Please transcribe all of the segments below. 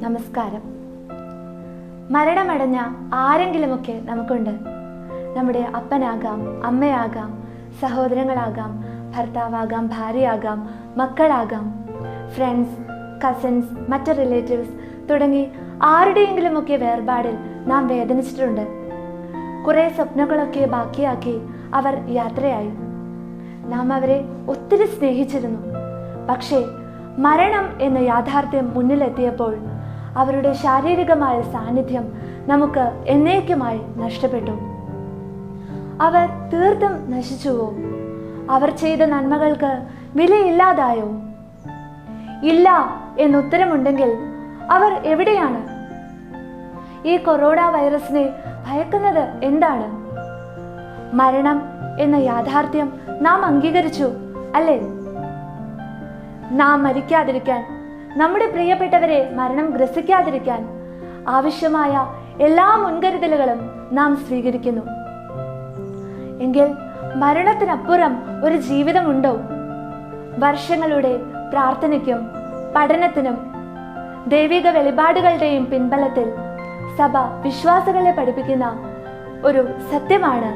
നമസ്കാരം. മരണമടഞ്ഞ ആരെങ്കിലുമൊക്കെ നമുക്കുണ്ട്. നമ്മുടെ അപ്പനാകാം അമ്മയാകാം സഹോദരങ്ങളാകാം ഭർത്താവാകാം ഭാര്യയാകാം മക്കളാകാം ഫ്രണ്ട്സ് കസിൻസ് മറ്റ് റിലേറ്റീവ്സ് തുടങ്ങി ആരുടെയെങ്കിലുമൊക്കെ വേർപാടിൽ നാം വേദനിച്ചിട്ടുണ്ട്. കുറേ സ്വപ്നങ്ങളൊക്കെ ബാക്കിയാക്കി അവർ യാത്രയായി. നാം അവരെ ഒത്തിരി സ്നേഹിച്ചിരുന്നു. പക്ഷേ മരണം എന്ന യാഥാർത്ഥ്യം മുന്നിലെത്തിയപ്പോൾ അവരുടെ ശാരീരികമായ സാന്നിധ്യം നമുക്ക് എന്നേക്കുമായി നഷ്ടപ്പെട്ടു. അവർ തീർത്തും നശിച്ചുവോ അവർ ചെയ്ത നന്മകൾക്ക് വിലയില്ലാതായോ? ഇല്ല എന്നുത്തരമുണ്ടെങ്കിൽ അവർ എവിടെയാണ്? ഈ കൊറോണ വൈറസിനെ ഭയക്കുന്നത് എന്താണ്? മരണം എന്ന യാഥാർത്ഥ്യം നാം അംഗീകരിച്ചു അല്ലേ? നാം മരിക്കാതിരിക്കാൻ നമ്മുടെ പ്രിയപ്പെട്ടവരെ മരണം ഗ്രസിക്കാതിരിക്കാൻ ആവശ്യമായ എല്ലാ മുൻകരുതലുകളും നാം സ്വീകരിക്കുന്നു. എങ്കിൽ മരണത്തിനപ്പുറം ഒരു ജീവിതമുണ്ടോ? വർഷങ്ങളുടെ പ്രാർത്ഥനയ്ക്കും പഠനത്തിനും ദൈവിക വെളിപാടുകളുടെയും പിൻബലത്തിൽ സഭ വിശ്വാസികളെ പഠിപ്പിക്കുന്ന ഒരു സത്യമാണ്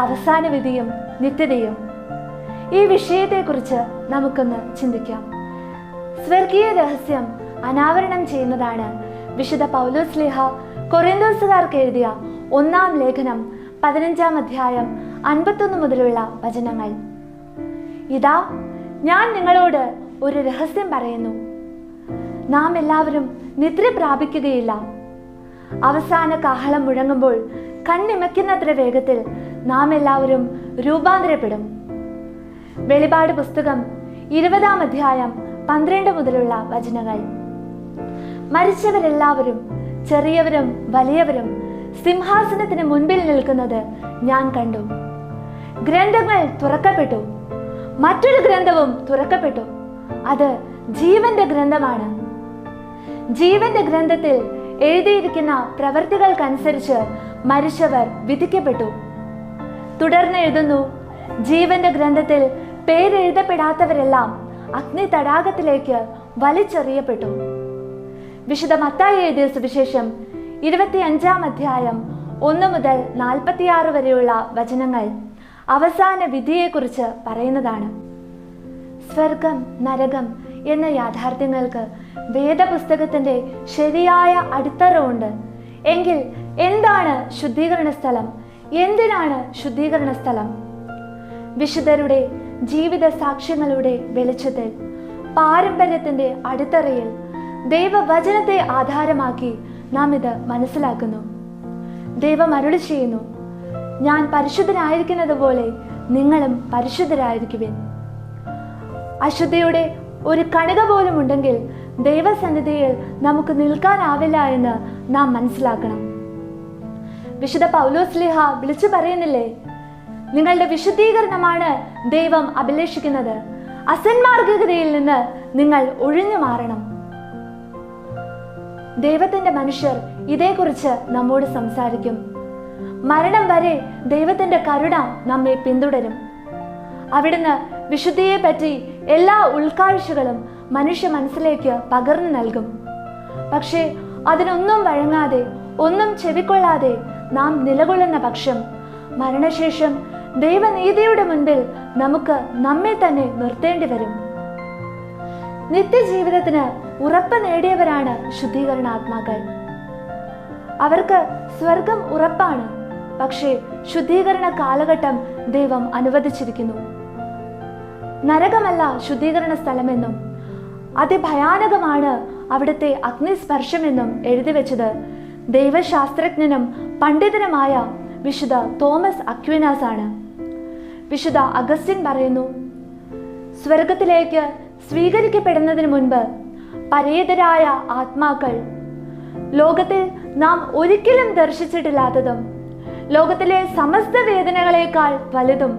അവസാന വിധിയും നിത്യതയും. ഈ വിഷയത്തെക്കുറിച്ച് നമുക്കൊന്ന് ചിന്തിക്കാം. സ്വർഗീയ രഹസ്യം അനാവരണം ചെയ്യുന്നതാണ്. വിശുദ്ധ പൗലോസ് ലേഹ കൊറിന്തോസുകാർക്ക് എഴുതിയ ഒന്നാം ലേഖനം പതിനഞ്ചാം അധ്യായം അൻപത്തൊന്ന് മുതലുള്ള വചനങ്ങൾ. ഇതാ ഞാൻ നിങ്ങളോട് ഒരു രഹസ്യം പറയുന്നു. നാം എല്ലാവരും നിദ്ര പ്രാപിക്കുകയില്ല. അവസാന കാഹളം മുഴങ്ങുമ്പോൾ കണ്ണിമയ്ക്കുന്നത്ര വേഗത്തിൽ നാം എല്ലാവരും രൂപാന്തരപ്പെടും. വെളിപാട് പുസ്തകം ഇരുപതാം അധ്യായം പന്ത്രണ്ട് മുതലുള്ള വചനങ്ങൾ. മരിച്ചവരെല്ലാവരും ചെറിയവരും വലിയവരും സിംഹാസനത്തിന് മുൻപിൽ നിൽക്കുന്നത് ഞാൻ കണ്ടു. ഗ്രന്ഥങ്ങൾ തുറക്കപ്പെട്ടു. മറ്റൊരു ഗ്രന്ഥവും തുറക്കപ്പെട്ടു. അത് ജീവന്റെ ഗ്രന്ഥമാണ്. ജീവന്റെ ഗ്രന്ഥത്തിൽ എഴുതിയിരിക്കുന്ന പ്രവൃത്തികൾക്കനുസരിച്ച് മരിച്ചവർ വിധിക്കപ്പെട്ടു. തുടർന്ന് എഴുതുന്നു ജീവന്റെ ഗ്രന്ഥത്തിൽ പേരെഴുതപ്പെടാത്തവരെല്ലാം അഗ്നി തടാകത്തിലേക്ക് വലിച്ചെറിയപ്പെട്ടു. വിശുദ്ധ മത്തായി എഴുതിയ സുവിശേഷം ഇരുപത്തിയഞ്ചാം അധ്യായം ഒന്ന് മുതൽ നാൽപ്പത്തിയാറ് വരെയുള്ള വചനങ്ങൾ അവസാന വിധിയെക്കുറിച്ച് പറയുന്നതാണ്. സ്വർഗം നരകം എന്ന യാഥാർത്ഥ്യങ്ങൾക്ക് വേദപുസ്തകത്തിന്റെ ശരിയായ അടിത്തറവുണ്ട്. എങ്കിൽ എന്താണ് ശുദ്ധീകരണ സ്ഥലം? എന്തിനാണ് ശുദ്ധീകരണ സ്ഥലം? വിശുദ്ധരുടെ ജീവിത സാക്ഷ്യങ്ങളുടെ വെളിച്ചത്തിൽ പാരമ്പര്യത്തിന്റെ അടിത്തറയിൽ ദൈവവചനത്തെ ആധാരമാക്കി നാം ഇത് മനസ്സിലാക്കുന്നു. ദൈവം അരുളി ചെയ്യുന്നു ഞാൻ പരിശുദ്ധനായിരിക്കുന്നത് പോലെ നിങ്ങളും പരിശുദ്ധരായിരിക്കുവിൻ. അശുദ്ധിയുടെ ഒരു കണിക പോലും ഉണ്ടെങ്കിൽ ദൈവസന്നിധിയിൽ നമുക്ക് നിൽക്കാനാവില്ല എന്ന് നാം മനസ്സിലാക്കണം. വിശുദ്ധ പൗലോസ്ലിഹ വിളിച്ചു പറയുന്നില്ലേ നിങ്ങളുടെ വിശുദ്ധീകരണമാണ് ദൈവം അഭിലേഷിക്കുന്നത്. അസന്മാർഗതയിൽ നിന്ന് നിങ്ങൾ ഒഴിഞ്ഞു മാറണം. ദൈവത്തിന്റെ മനുഷ്യർ ഇതേക്കുറിച്ച് നമ്മോട് സംസാരിക്കും. മരണം വരെ ദൈവത്തിന്റെ കരുണ നമ്മെ പിന്തുടരും. അവിടുന്ന് വിശുദ്ധിയെ പറ്റി എല്ലാ ഉൾക്കാഴ്ചകളും മനുഷ്യ മനസ്സിലേക്ക് പകർന്നു നൽകും. പക്ഷേ അതിനൊന്നും വഴങ്ങാതെ ഒന്നും ചെവിക്കൊള്ളാതെ നാം നിലകൊള്ളുന്ന പക്ഷം മരണശേഷം ദൈവനീതിയുടെ മുൻപിൽ നമുക്ക് നമ്മെ തന്നെ നിർത്തേണ്ടി വരും. നിത്യജീവിതത്തിന് ഉറപ്പ് നേടിയവരാണ് ശുദ്ധീകരണാത്മാക്കൾ. അവർക്ക് സ്വർഗം ഉറപ്പാണ് പക്ഷേ ശുദ്ധീകരണ കാലഘട്ടം ദൈവം അനുവദിച്ചിരിക്കുന്നു. നരകമല്ല ശുദ്ധീകരണ സ്ഥലമെന്നും അതിഭയാനകമാണ് അവിടുത്തെ അഗ്നിസ്പർശമെന്നും എഴുതി വെച്ചത് ദൈവശാസ്ത്രജ്ഞനും പണ്ഡിതനുമായ വിശുദ്ധ തോമസ് അക്വിനാസ് ആണ് വിശുദ്ധ അഗസ്റ്റിൻ പറയുന്നു സ്വർഗത്തിലേക്ക് സ്വീകരിക്കപ്പെടുന്നതിന് മുൻപ് പരേതരായ ആത്മാക്കൾ ലോകത്തിൽ നാം ഒരിക്കലും ദർശിച്ചിട്ടില്ലാത്തതും ലോകത്തിലെ സമസ്ത വേദനകളെക്കാൾ വലുതും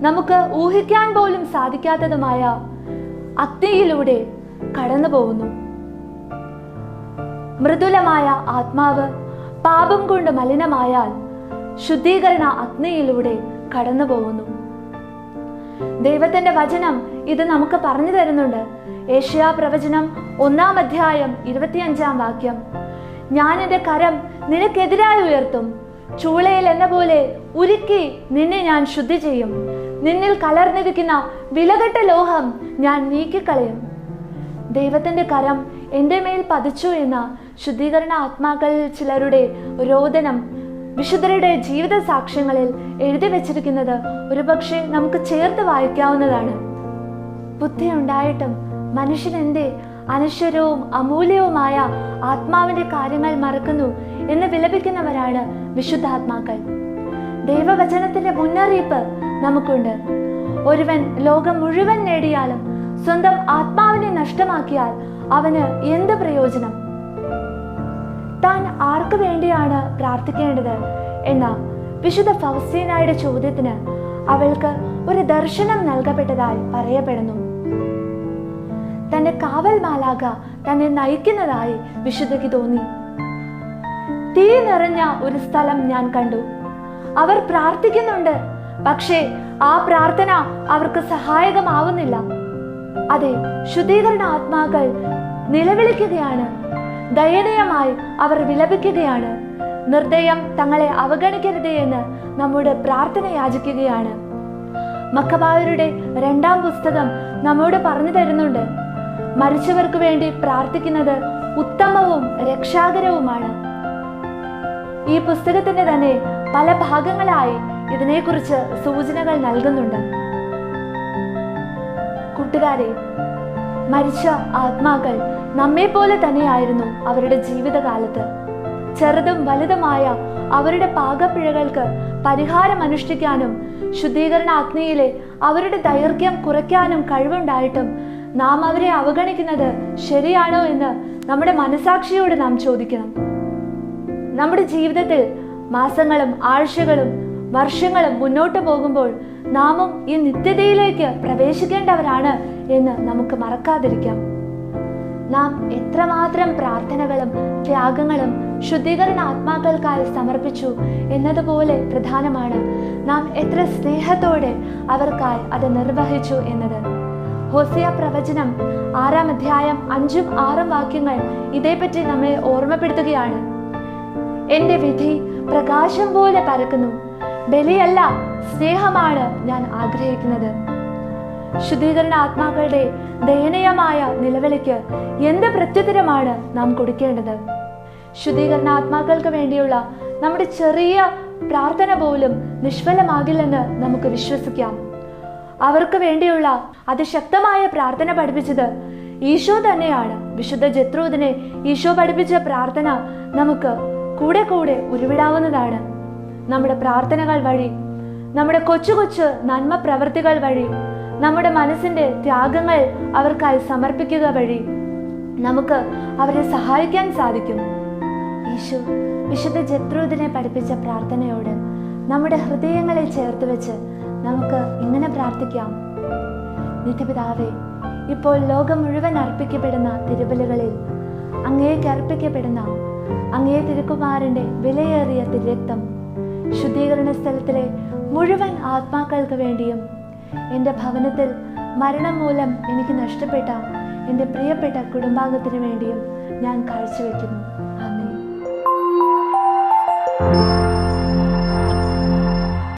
നമുക്ക് ഊഹിക്കാൻ പോലും സാധിക്കാത്തതുമായ അഗ്നിയിലൂടെ കടന്നു പോകുന്നു മൃദുലമായ ആത്മാവ് പാപം കൊണ്ട് മലിനമായാൽ ശുദ്ധീകരണ അഗ്നിയിലൂടെ കടന്നു പോകുന്നു ദൈവത്തിന്റെ വചനം ഇത് നമുക്ക് പറഞ്ഞു തരുന്നുണ്ട്. ഏഷ്യാ പ്രവചനം ഒന്നാം അധ്യായം ഇരുപത്തിയഞ്ചാം വാക്യം. ഞാൻ എന്റെ കരം നിനക്കെതിരായി ഉയർത്തും. ചൂളയിൽ എന്ന പോലെ ഉരുക്കി നിന്നെ ഞാൻ ശുദ്ധി ചെയ്യും. നിന്നിൽ കലർന്നിരിക്കുന്ന വിലകെട്ട ലോഹം ഞാൻ നീക്കിക്കളയും. ദൈവത്തിന്റെ കരം എന്റെ മേൽ പതിച്ചു എന്ന ശുദ്ധീകരണ ആത്മാക്കളിൽ ചിലരുടെ രോദനം വിശുദ്ധരുടെ ജീവിത സാക്ഷ്യങ്ങളിൽ എഴുതി വെച്ചിരിക്കുന്നത് ഒരുപക്ഷെ നമുക്ക് ചേർത്ത് വായിക്കാവുന്നതാണ്. ബുദ്ധി ഉണ്ടായിട്ടും മനുഷ്യൻ എന്തേ അനശ്വരവും അമൂല്യവുമായ ആത്മാവിന്റെ കാര്യങ്ങൾ മറക്കുന്നു എന്ന് വിലപിക്കുന്നവരാണ് വിശുദ്ധാത്മാക്കൾ. ദൈവവചനത്തിന്റെ മുന്നറിയിപ്പ് നമുക്കുണ്ട്. ഒരുവൻ ലോകം മുഴുവൻ നേടിയാലും സ്വന്തം ആത്മാവിനെ നഷ്ടമാക്കിയാൽ അവന് എന്ത് പ്രയോജനം? താൻ ആർക്കു വേണ്ടിയാണ് പ്രാർത്ഥിക്കേണ്ടത് എന്ന വിശുദ്ധ ഫൗസീനായുടെ ചോദ്യത്തിന് അവൾക്ക് ഒരു ദർശനം നൽകപ്പെട്ടതായി പറയപ്പെടുന്നു. തന്റെ കാവൽ മാലാക തന്നെ നയിക്കുന്നതായി വിശുദ്ധയ്ക്ക് തോന്നി. തീ നിറഞ്ഞ ഒരു സ്ഥലം ഞാൻ കണ്ടു. അവർ പ്രാർത്ഥിക്കുന്നുണ്ട് പക്ഷേ ആ പ്രാർത്ഥന അവർക്ക് സഹായകമാവുന്നില്ല. അതെ ശുദ്ധീകരണ ആത്മാക്കൾ നിലവിളിക്കുകയാണ്. ദയനീയമായി അവർ വിലപിക്കുകയാണ്. നിർദ്ദയം തങ്ങളെ അവഗണിക്കരുത് എന്ന് നമ്മുടെ പ്രാർത്ഥന യാചിക്കുകയാണ്. മക്കബായരുടെ രണ്ടാം പുസ്തകം നമ്മോട് പറഞ്ഞു തരുന്നുണ്ട്. മരിച്ചവർക്ക് വേണ്ടി പ്രാർത്ഥിക്കുന്നത് ഉത്തമവും രക്ഷാകരവുമാണ്. ഈ പുസ്തകത്തിന്റെ തന്നെ പല ഭാഗങ്ങളായി ഇതിനെക്കുറിച്ച് സൂചനകൾ നൽകുന്നുണ്ട്. കൂട്ടുകാരെ മരിച്ച ആത്മാക്കൾ നമ്മെ പോലെ തന്നെയായിരുന്നു അവരുടെ ജീവിതകാലത്ത്. ചെറുതും വലുതുമായ അവരുടെ പാകപ്പിഴകൾക്ക് പരിഹാരം അനുഷ്ഠിക്കാനും ശുദ്ധീകരണ അഗ്നിയിലെ അവരുടെ ദൈർഘ്യം കുറയ്ക്കാനും കഴിവുണ്ടായിട്ടും നാം അവരെ അവഗണിക്കുന്നത് ശരിയാണോ എന്ന് നമ്മുടെ മനസാക്ഷിയോട് നാം ചോദിക്കണം. നമ്മുടെ ജീവിതത്തിൽ മാസങ്ങളും ആഴ്ചകളും വർഷങ്ങളും മുന്നോട്ട് പോകുമ്പോൾ നാമും ഈ നിത്യതയിലേക്ക് പ്രവേശിക്കേണ്ടവരാണ് എന്ന് നമുക്ക് മറക്കാതിരിക്കാം. നാം എത്രമാത്രം പ്രാർത്ഥനകളും ത്യാഗങ്ങളും ശുദ്ധീകരണ ആത്മാക്കൾക്കായി സമർപ്പിച്ചു എന്നതുപോലെ പ്രധാനമാണ്. നാം എത്ര സ്നേഹത്തോടെ അവർക്കായി അത് നിർവഹിച്ചു എന്നത്. ഹോസിയ പ്രവചനം ആറാം അധ്യായം അഞ്ചും ആറും വാക്യങ്ങൾ ഇതേപ്പറ്റി നമ്മെ ഓർമ്മപ്പെടുത്തുകയാണ്. എന്റെ വിധി പ്രകാശം പോലെ പരക്കുന്നു. ബലിയല്ല സ്നേഹമാണ് ഞാൻ ആഗ്രഹിക്കുന്നത്. ശുദ്ധീകരണ ആത്മാക്കളുടെ ദയനീയമായ നിലവിളിക്ക് എന്ത് പ്രത്യുത്തരമാണ് നാം കൊടുക്കേണ്ടത്? ശുദ്ധീകരണ ആത്മാക്കൾക്ക് വേണ്ടിയുള്ള നമ്മുടെ ചെറിയ പ്രാർത്ഥന പോലും നിഷ്ഫലമാകില്ലെന്ന് നമുക്ക് വിശ്വസിക്കാം. അവർക്ക് വേണ്ടിയുള്ള അതിശക്തമായ പ്രാർത്ഥന പഠിപ്പിച്ചത് ഈശോ തന്നെയാണ്. വിശുദ്ധ ജത്രൂദിനെ ഈശോ പഠിപ്പിച്ച പ്രാർത്ഥന നമുക്ക് കൂടെ കൂടെ ഉരുവിടാവുന്നതാണ്. നമ്മുടെ പ്രാർത്ഥനകൾ വഴി നമ്മുടെ കൊച്ചു കൊച്ചു നന്മ പ്രവർത്തികൾ വഴി നമ്മുടെ മനസ്സിന്റെ ത്യാഗങ്ങൾ അവർക്കായി സമർപ്പിക്കുക വഴി നമുക്ക് അവരെ സഹായിക്കാൻ സാധിക്കും. യേശു വിശുദ്ധ ജത്രൂദിനെ പഠിപ്പിച്ച പ്രാർത്ഥനയോട് നമ്മുടെ ഹൃദയങ്ങളിൽ ചേർത്ത് വെച്ച് നമുക്ക് ഇങ്ങനെ പ്രാർത്ഥിക്കാം. നിധിപിതാവേ ഇപ്പോൾ ലോകം മുഴുവൻ അർപ്പിക്കപ്പെടുന്ന തിരുവലുകളിൽ അങ്ങേക്ക് അർപ്പിക്കപ്പെടുന്ന അങ്ങേ തിരുക്കുമാരന്റെ വിലയേറിയ തിരക്തം ശുദ്ധീകരണ സ്ഥലത്തിലെ മുഴുവൻ ആത്മാക്കൾക്ക് വേണ്ടിയും എന്റെ ഭവനത്തിൽ മരണം മൂലം എനിക്ക് നഷ്ടപ്പെട്ട എന്റെ പ്രിയപ്പെട്ട കുടുംബാംഗത്തിന് വേണ്ടിയും ഞാൻ കാഴ്ചവെക്കുന്നു.